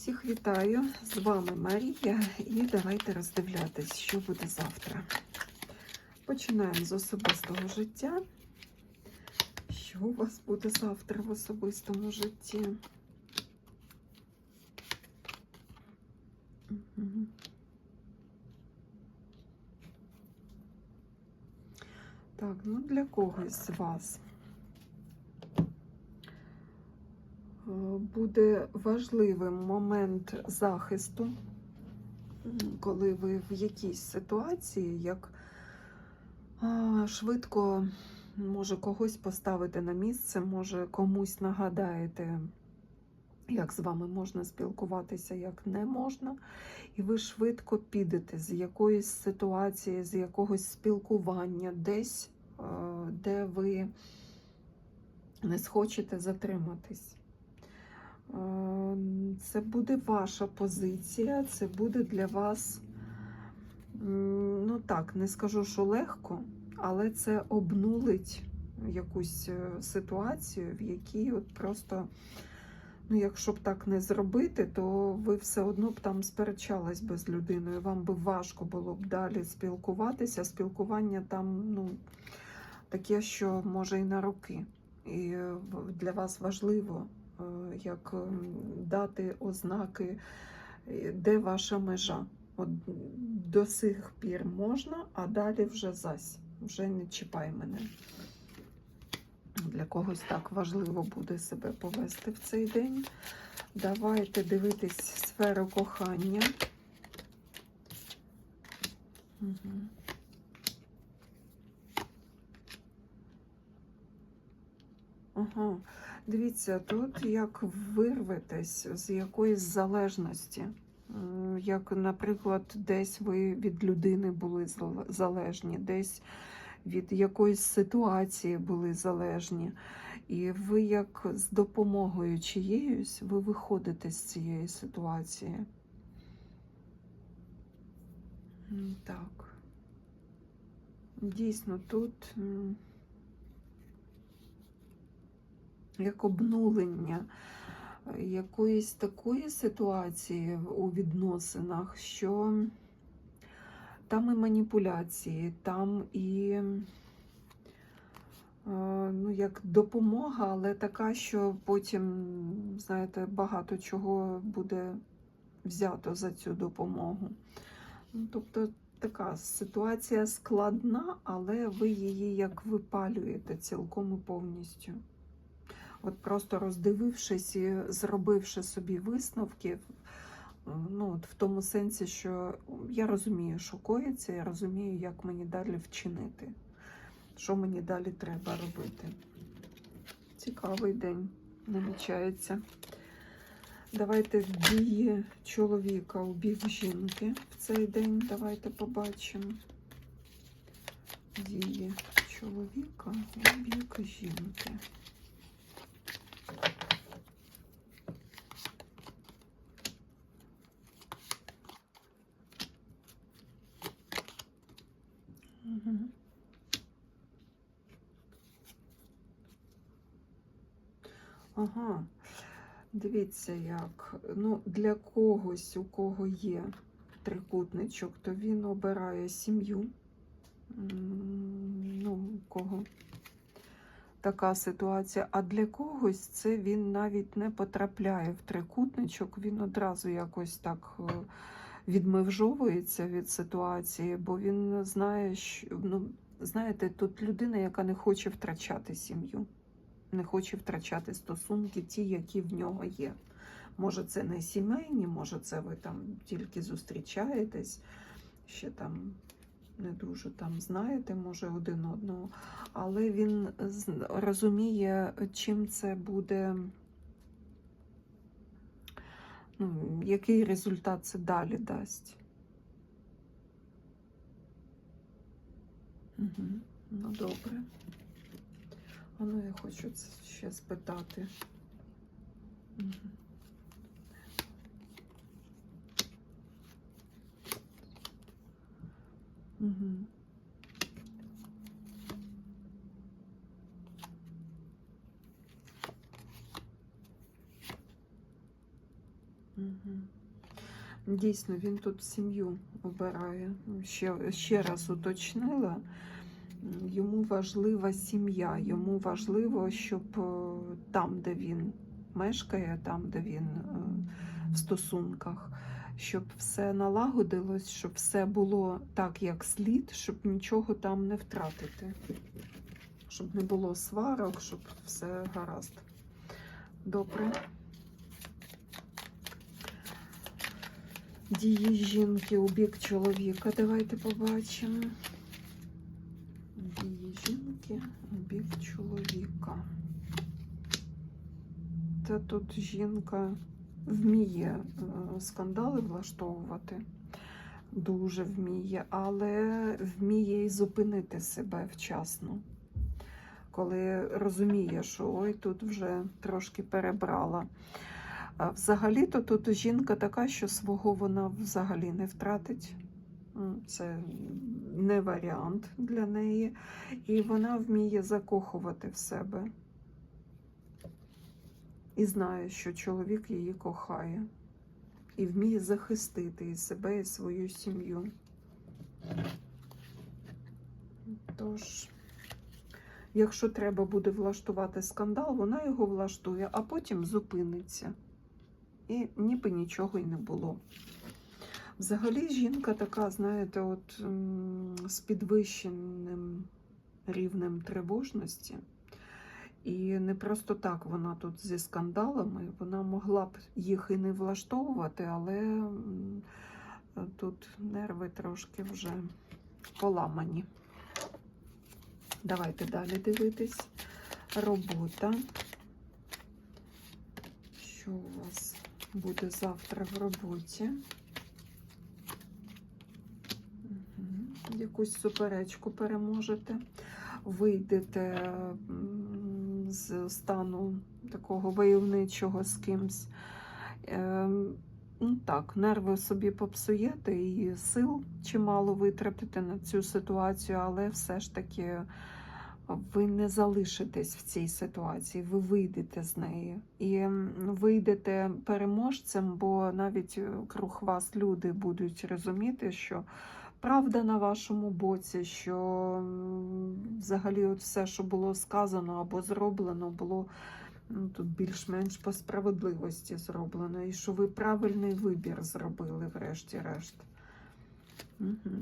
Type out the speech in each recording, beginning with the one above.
Всіх вітаю! З вами Марія, і давайте роздивлятись, що буде завтра. Починаємо з особистого життя. Що у вас буде завтра в особистому житті? Так, ну для когось з вас буде важливим момент захисту, коли ви в якійсь ситуації, як швидко може когось поставити на місце, може комусь нагадаєте, як з вами можна спілкуватися, як не можна, і ви швидко підете з якоїсь ситуації, з якогось спілкування, десь, де ви не схочете затриматись. Е, Це буде ваша позиція, це буде для вас, ну так, не скажу, що легко, але це обнулить якусь е, ситуацію, в якій от просто, ну, якщо б так не зробити, то ви все одно б там сперечались би з людиною. Вам би важко було б далі спілкуватися. Спілкування там, ну, таке, що може і на роки. І е, для вас важливо, як дати ознаки, е, де ваша межа. От до сих пір можна, а далі вже зась. Вже не чіпай мене. Для когось так важливо буде себе повести в цей день. Давайте дивитись сферу кохання. Угу. Ага. Дивіться, тут як вирветесь з якоїсь залежності. Як, наприклад, десь ви від людини були залежні, десь від якоїсь ситуації були залежні. І ви як з допомогою чиєюсь ви виходите з цієї ситуації. Так. Дійсно, тут як обнулення е, якоїсь такої ситуації у відносинах, що там і маніпуляції, там і е, ну, як допомога, але така, що потім, знаєте, багато чого буде взято за цю допомогу. Ну, тобто така ситуація складна, але ви її як випалюєте цілком і повністю. От просто роздивившись і зробивши собі висновки, ну, от в тому сенсі, що я розумію, що коїться, я розумію, як мені далі вчинити, що мені далі треба робити. Цікавий день намічається. Давайте дії чоловіка у бік жінки в цей день. Давайте побачимо. Дії чоловіка у бік жінки. Ага, дивіться як. Ну, для когось, у кого є трикутничок, то він обирає сім'ю. Ну, у кого така ситуація. А для когось це він навіть не потрапляє в трикутничок, він одразу якось так е, відмежовується від ситуації, бо він знає, що ну, знаєте, тут людина, яка не хоче втрачати сім'ю, не хоче втрачати стосунки, ті, які в нього є. Може, це не сімейні, може, це ви там тільки зустрічаєтесь, ще там не дуже там знаєте, може, один одного, але він розуміє, чим це буде. Ну, який результат це далі дасть. Угу. Ну, добре. А ну, я хочу це ще спитати. Угу. Угу. Дійсно, він тут сім'ю обирає. Ще, ще раз уточнила. Йому важлива сім'я, йому важливо, щоб е, там, де він мешкає, там, де він е, в стосунках, щоб все налагодилось, щоб все було так, як слід, щоб нічого там не втратити, щоб не було сварок, щоб все гаразд. Добре. Дії жінки у бік чоловіка. Давайте побачимо. Дії жінки у бік чоловіка. Та тут жінка вміє е, скандали влаштовувати, дуже вміє, але вміє і зупинити себе вчасно. Коли розуміє, що ой, тут вже трошки перебрала. А Взагалі-то тут жінка така, що свого вона взагалі не втратить. Це не варіант для неї. І вона вміє закохувати в себе. І знає, що чоловік її кохає. І вміє захистити і себе, і свою сім'ю. Тож, якщо треба буде влаштувати скандал, вона його влаштує, а потім зупиниться і ніби нічого й не було. Взагалі, жінка така, знаєте, от з підвищеним рівнем тривожності. І не просто так вона тут зі скандалами, вона могла б їх і не влаштовувати, але тут нерви трошки вже поламані. Давайте далі дивитись. Робота. Що у вас буде завтра в роботі? Якусь суперечку переможете. Вийдете з стану такого войовничого з кимсь. Ем, Ну так, нерви собі попсуєте і сил чимало витратите на цю ситуацію, але все ж таки ви не залишитесь в цій ситуації, ви вийдете з неї і вийдете переможцем, бо навіть е, круг вас люди будуть розуміти, що правда на вашому боці, що взагалі от все, що було сказано або зроблено, було ну, тут більш-менш по справедливості зроблено, і що ви правильний вибір зробили, врешті-решт. Угу.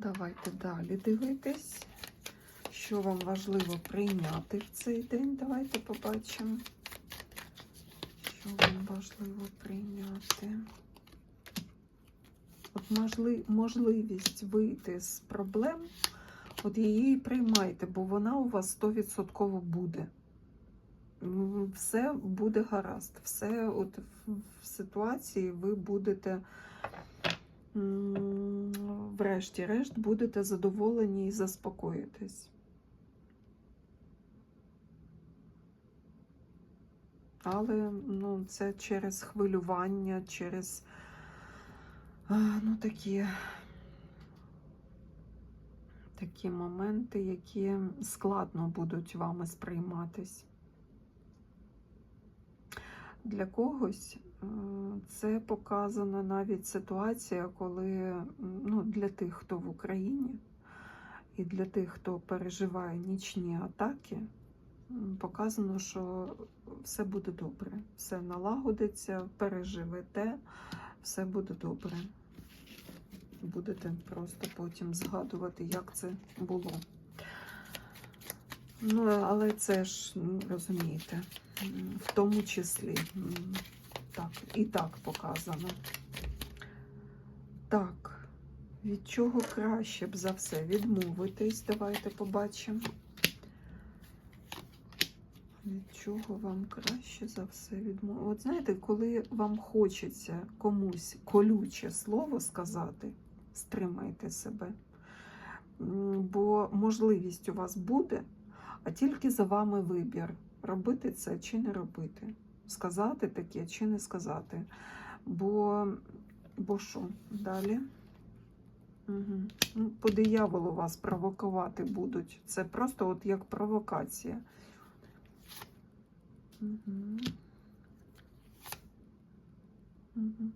Давайте далі дивитись, що вам важливо прийняти в цей день. Давайте побачимо, що вам важливо прийняти. От можли, можливість вийти з проблем, от її і приймайте, бо вона у вас 100% буде. Все буде гаразд. Все от в, ситуації ви будете врешті-решт будете задоволені і заспокоїтесь. Але ну, це через хвилювання, через ну, такі, такі моменти, які складно будуть вами сприйматись. Для когось е, це показана навіть ситуація, коли ну, для тих, хто в Україні, і для тих, хто переживає нічні атаки, показано, що все буде добре, все налагодиться, переживете, все буде добре. Будете просто потім згадувати, як це було. Ну, але це ж розумієте, в тому числі так, і так показано. Так, від чого краще б за все відмовитись? Давайте побачимо. Від чого вам краще за все відмовитись? От знаєте, коли вам хочеться комусь колюче слово сказати, стримайте себе. Бо можливість у вас буде, а тільки за вами вибір, робити це чи не робити, сказати таке чи не сказати. Бо, бо що далі? Угу. Ну, по дияволу вас провокувати будуть. Це просто от як провокація. Угу. Мгм.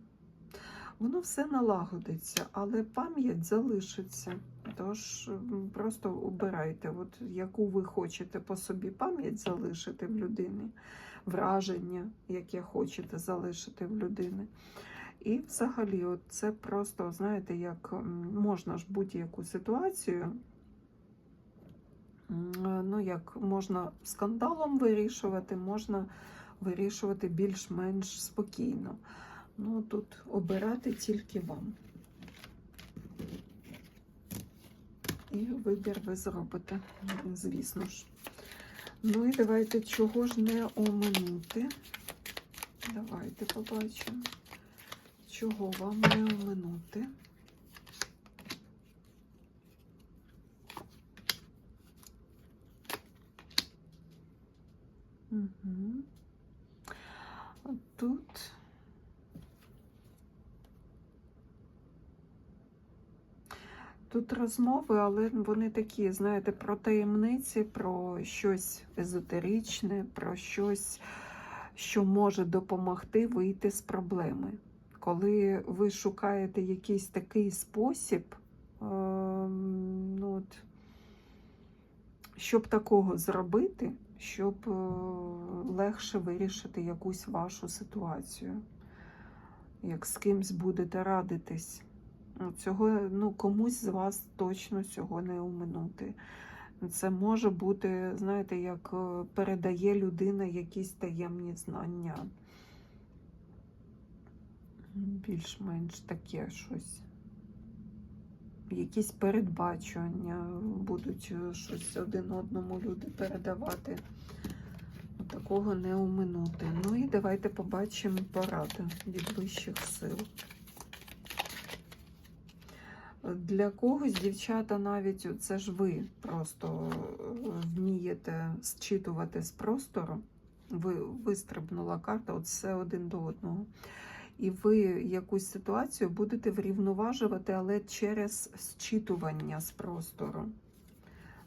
Воно все налагодиться, але пам'ять залишиться. Тож просто обирайте, от яку ви хочете по собі пам'ять залишити в людини, враження, яке хочете залишити в людини. І взагалі, от це просто, знаєте, як можна ж будь-яку ситуацію, ну як можна скандалом вирішувати, можна вирішувати більш-менш спокійно. Ну, тут обирати тільки вам. І вибір ви зробите, звісно ж. Ну і давайте чого ж не оминути. Давайте побачимо, чого вам не оминути. Угу. Тут Тут розмови, але вони такі, знаєте, про таємниці, про щось езотеричне, про щось, що може допомогти вийти з проблеми. Коли ви шукаєте якийсь такий спосіб, ем, ну от, щоб такого зробити, щоб е, легше вирішити якусь вашу ситуацію, як з кимсь будете радитись. Цього ну, комусь з вас точно цього не оминути. Це може бути, знаєте, як е, передає людина якісь таємні знання. Більш-менш таке щось. Якісь передбачення будуть е, щось один одному люди передавати. Такого не оминути. Ну і давайте побачимо пораду від вищих сил. Для когось, дівчата, навіть це ж ви просто е, вмієте зчитувати з простору. Ви вистрибнула карта, от все один до одного. І ви якусь ситуацію будете врівноважувати, але через зчитування з простору.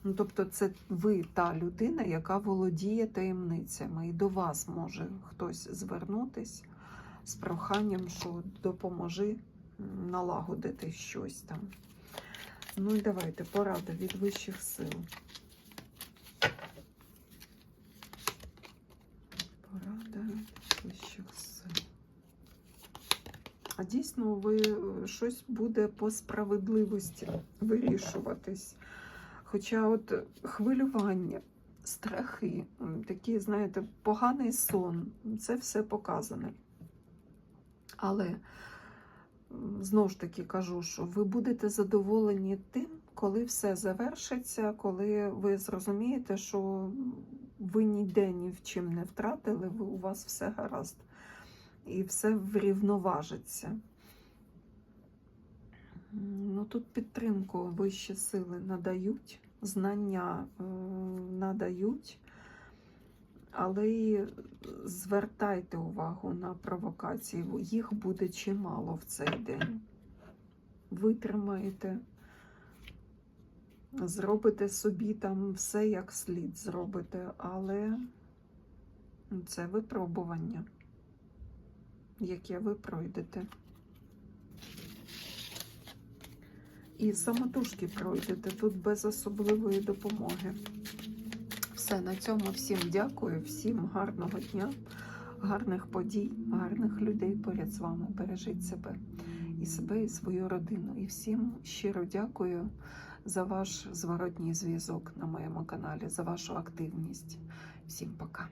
Ну, Тобто, це ви та людина, яка володіє таємницями, і до вас може хтось звернутись з проханням, що допоможи налагодити щось там. Ну і давайте порада від вищих сил. Порада від вищих сил. А дійсно, ви е, щось буде по справедливості вирішуватись. Хоча от хвилювання, страхи, такі, знаєте, поганий сон, це все показане. Але знову ж таки кажу, що ви будете задоволені тим, коли все завершиться, коли ви зрозумієте, що ви ніде ні в чим не втратили, ви, у вас все гаразд. І все врівноважиться. Ну, Тут підтримку вищі сили надають, знання е, надають, але й звертайте увагу на провокації, їх буде чимало в цей день. Витримаєте, зробите собі там все як слід зробите, але це випробування, яке ви пройдете. І самотужки пройдете тут без особливої допомоги. Все, на цьому всім дякую, всім гарного дня, гарних подій, гарних людей поряд з вами. Бережіть себе і себе, і свою родину. І всім щиро дякую за ваш зворотній зв'язок на моєму каналі, за вашу активність. Всім пока.